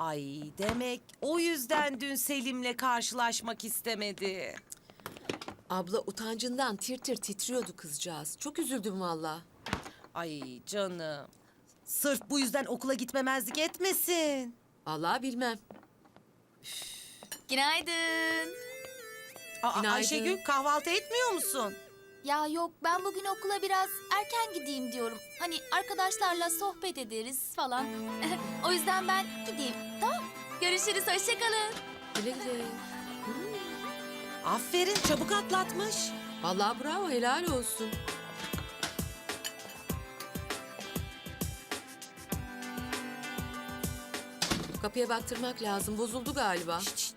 Ay demek o yüzden dün Selim'le karşılaşmak istemedi. Abla utancından tir tir titriyordu kızcağız. Çok üzüldüm valla. Ay canım. Sırf bu yüzden okula gitmemezlik etmesin. Vallahi bilmem. Günaydın. Aa, Günaydın. Ayşegül kahvaltı etmiyor musun? Ya yok ben bugün okula biraz erken gideyim diyorum. Hani arkadaşlarla sohbet ederiz falan. o yüzden ben gideyim. Tamam. Görüşürüz. Hoşçakalın. Güle güle. Aferin çabuk atlatmış. Vallahi bravo helal olsun. Kapıya baktırmak lazım. Bozuldu galiba. Şşt, şşt.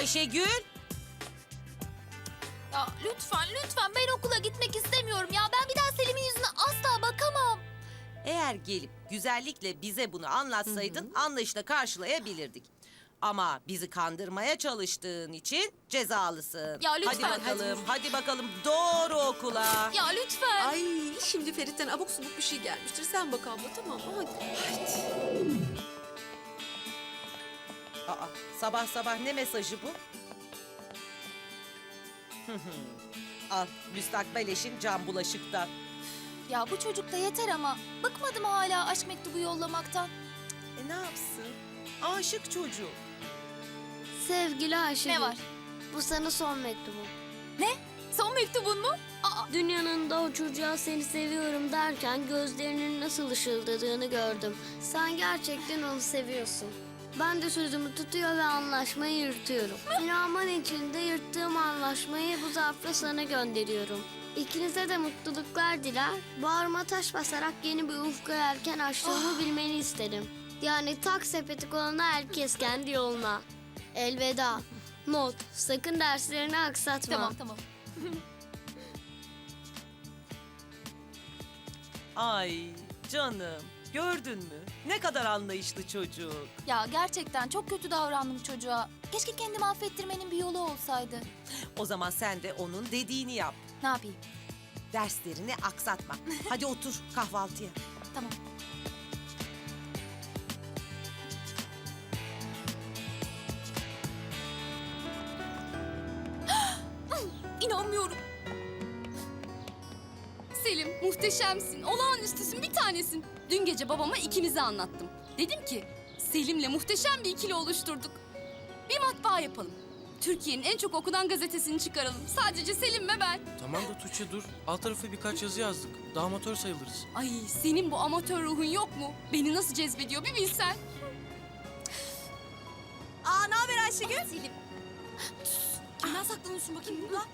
Ayşegül. Ya lütfen lütfen ben okula gitmek istemiyorum ya. Ben bir daha Selim'in yüzüne asla bakamam. Eğer gelip güzellikle bize bunu anlatsaydın anlayışla karşılayabilirdik. Ama bizi kandırmaya çalıştığın için cezalısın. Ya lütfen. Hadi bakalım, hadi bakalım doğru okula. Ya lütfen. Ay şimdi Ferit'ten abuk subuk bir şey gelmiştir. Sen bak abla tamam mı? Hadi. Aa, sabah sabah ne mesajı bu? Al, müstakbel eşin can bulaşıktan. Ya bu çocuk da yeter ama. Bıkmadım hala aşk mektubu yollamaktan. E ne yapsın? Aşık çocuk. Sevgili Ayşegül. Ne var? Bu sana son mektubum. Son mektubun mu? Aa, Dünyanın da o çocuğa seni seviyorum derken gözlerinin nasıl ışıldadığını gördüm. Sen gerçekten onu seviyorsun. Ben de sözümü tutuyor ve anlaşmayı yırtıyorum. İnanman için de yırttığım anlaşmayı bu zarfla sana gönderiyorum. İkinize de mutluluklar diler. Bağrıma taş basarak yeni bir ufka erken açtığımı bilmeni isterim. Yani tak sepeti koluna herkes kendi yoluna. Elveda. Not, sakın derslerini aksatma. tamam tamam. Ay canım, gördün mü? Ne kadar anlayışlı çocuk. Ya gerçekten çok kötü davrandım çocuğa. Keşke kendimi affettirmenin bir yolu olsaydı. O zaman sen de onun dediğini yap. Ne yapayım? Derslerini aksatma. Hadi otur kahvaltıya. Tamam. İnanmıyorum. Selim muhteşemsin, olağanüstüsün, bir tanesin. Dün gece babama ikimizi anlattım. Dedim ki Selim'le muhteşem bir ikili oluşturduk. Bir matbaa yapalım. Türkiye'nin en çok okunan gazetesini çıkaralım. Sadece Selim ve ben. Tamam da Tuğçe dur. Alt tarafı birkaç yazı yazdık. Daha amatör sayılırız. Ay senin bu amatör ruhun yok mu? Beni nasıl cezbediyor bir bilsen. Aa ne haber Ayşegül? Selim. Kimden saklanıyorsun bakayım burada?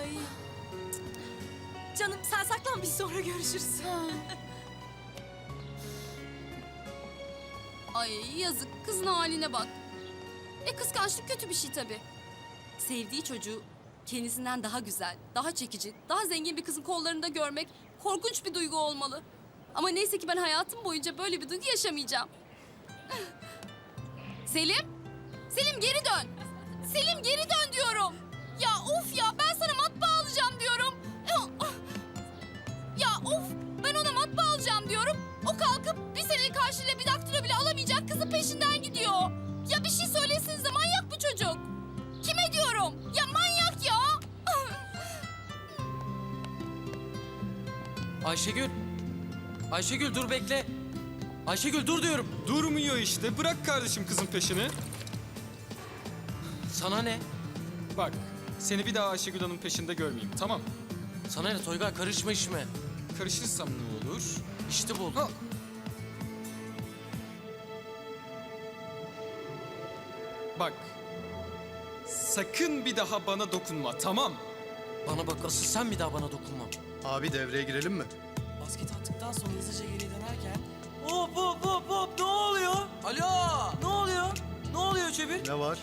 Ay. Canım sen saklan biz sonra görüşürüz. Ay yazık kızın haline bak. E kıskançlık kötü bir şey tabii. Sevdiği çocuğu kendisinden daha güzel, daha çekici, daha zengin bir kızın kollarında görmek korkunç bir duygu olmalı. Ama neyse ki ben hayatım boyunca böyle bir duygu yaşamayacağım. Selim? Selim geri dön. Selim geri dön diyorum. Ayşegül. Ayşegül dur bekle. Ayşegül dur diyorum. Durmuyor işte. Bırak kardeşim kızın peşini. Sana ne? Bak, seni bir daha Ayşegül Hanım peşinde görmeyeyim, tamam? Sana ne Toygar karışma işime. Karışırsam ne olur? İşte bu. Ha. Bak, sakın bir daha bana dokunma, tamam? Bana bak asıl sen bir daha bana dokunma. Abi devreye girelim mi? Basket attıktan sonra hızlıca geri dönerken... Hop hop hop hop ne oluyor? Alo! Ne oluyor? Ne oluyor Çevir? Ne var?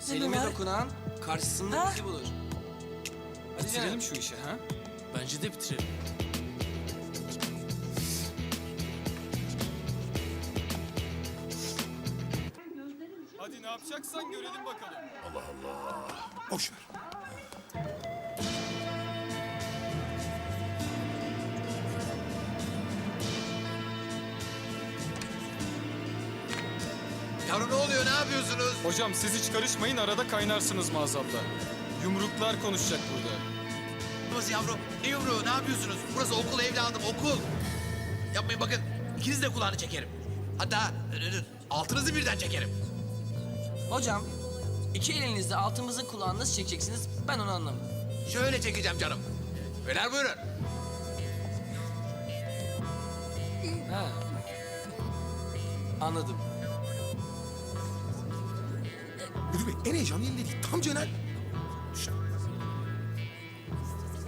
Selim'e dokunan karşısında bizi bulur. Hadi Bitirelim şu işi, ha? Bence de bitirelim. yapacaksan görelim bakalım. Boş ver. Hocam siz hiç karışmayın arada kaynarsınız maazallah. Yumruklar konuşacak burada. Nasıl yavrum? Ne yumruğu ne yapıyorsunuz? Burası okul evladım okul. Yapmayın bakın ikiniz de kulağını çekerim. Hatta e, altınızı birden çekerim. Hocam, iki elinizle altımızın kulağını nasıl çekeceksiniz ben onu anlamadım. Şöyle çekeceğim canım. Beyler buyurun. Ha. Anladım. Müdür Bey en heyecanlı yerinde değil. Tam Cener. Düşen.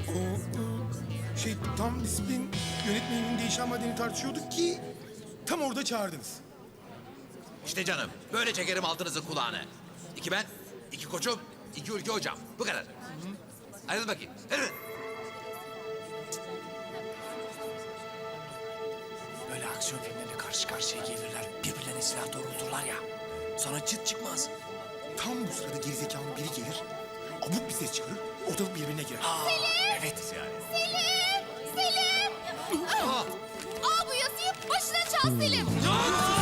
O e, şey tam disiplin yönetmeninin değişen maddeni tartışıyorduk ki tam orada çağırdınız. İşte canım böyle çekerim altınızın kulağını. İki ben, iki koçum, iki ülke hocam. Bu kadar. Ayrılın bakayım. Ayrılın. Böyle aksiyon filmlerine karşı karşıya gelirler. Birbirlerine silah doğrulturlar ya. Sonra çıt çıkmaz. Tam bu sırada gerizekalı biri gelir, abuk bir ses çıkarır, ortalık birbirine girer. Evet yani. Al bu yazıyı başına çal Selim. Selim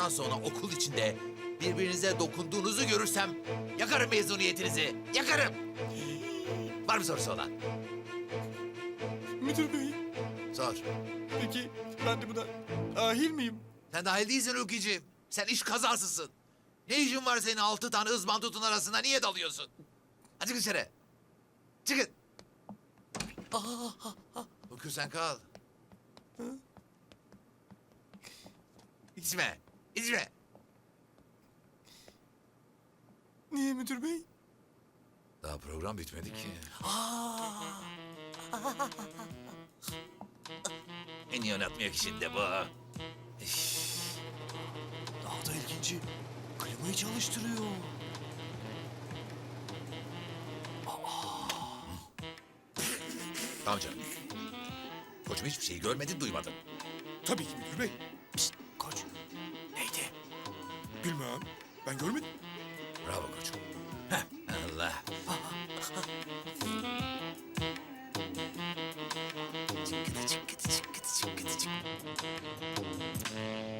Bundan sonra okul içinde birbirinize dokunduğunuzu görürsem yakarım mezuniyetinizi. Yakarım. Var mı sorusu olan? Müdür bey Sor. peki ben de buna dahil miyim? Sen dahil değilsin Ruki'ciğim. Sen iş kazasısın. Ne işin var senin altı tane ızbandutun arasında niye dalıyorsun? Hadi çıkın dışarı. Çıkın. Ruki sen kal. İçme. İçme. Niye müdür bey? Daha program bitmedi ki. en iyi oynatmıyor ki şimdi bu. Daha da ilginci. Klimayı çalıştırıyor. Tamam canım. Koçum hiçbir şeyi görmedin, duymadın. Tabii ki müdür bey. Pişt? Bilmem. Ben görmedim. Bravo koçum. Heh, Allah.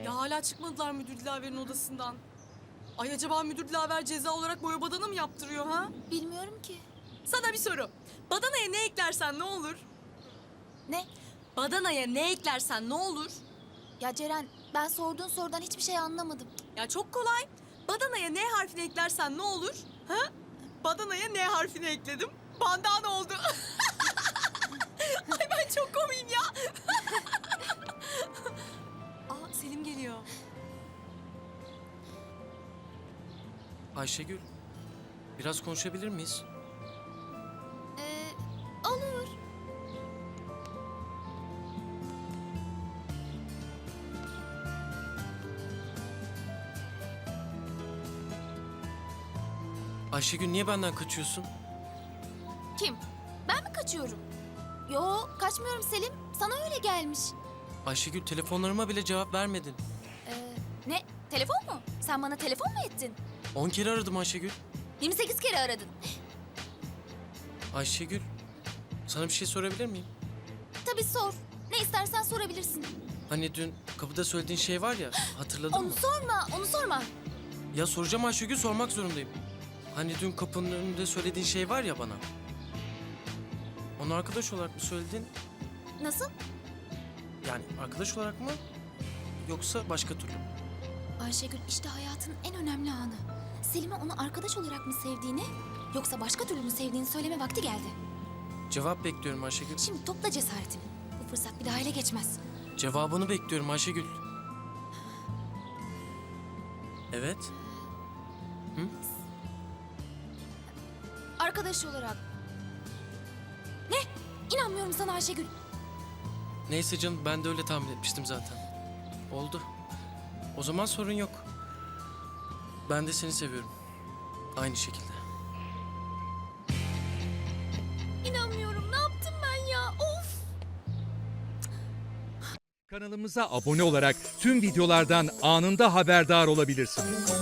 Ya hala çıkmadılar müdür Dilaver'in odasından. Ay acaba müdür Dilaver ceza olarak boya badana mı yaptırıyor ha? Bilmiyorum ki. Sana bir soru. Badanaya ne eklersen ne olur? Ne? Badanaya ne eklersen ne olur? Ya Ceren ben sorduğun sorudan hiçbir şey anlamadım. Ya çok kolay. Badanaya N harfini eklersen ne olur? Ha? Badanaya N harfini ekledim. Bandana oldu. Ay ben çok komiyim ya. Aa Selim geliyor. Ayşegül, biraz konuşabilir miyiz? Ayşegül niye benden kaçıyorsun? Kim? Ben mi kaçıyorum? Yo kaçmıyorum Selim. Sana öyle gelmiş. Ayşegül telefonlarıma bile cevap vermedin. Ee, ne? Telefon mu? Sen bana telefon mu ettin? 10 kere aradım Ayşegül. 28 kere aradın. Ayşegül, sana bir şey sorabilir miyim? Tabii sor. Ne istersen sorabilirsin. Hani dün kapıda söylediğin şey var ya, hatırladın Onu mı? sorma, onu sorma. Ya soracağım Ayşegül, sormak zorundayım. Hani dün kapının önünde söylediğin şey var ya bana. Onu arkadaş olarak mı söyledin? Nasıl? Yani arkadaş olarak mı? Yoksa başka türlü mü? Ayşegül işte hayatın en önemli anı. Selim'e onu arkadaş olarak mı sevdiğini yoksa başka türlü mü sevdiğini söyleme vakti geldi. Cevap bekliyorum Ayşegül. Şimdi topla cesaretini. Bu fırsat bir daha ele geçmez. Cevabını bekliyorum Ayşegül. Evet. Arkadaş olarak. Ne? İnanmıyorum sana Ayşegül. Neyse canım ben de öyle tahmin etmiştim zaten. Oldu. O zaman sorun yok. Ben de seni seviyorum. Aynı şekilde. İnanmıyorum. Ne yaptım ben ya? Of. Kanalımıza abone olarak tüm videolardan anında haberdar olabilirsiniz.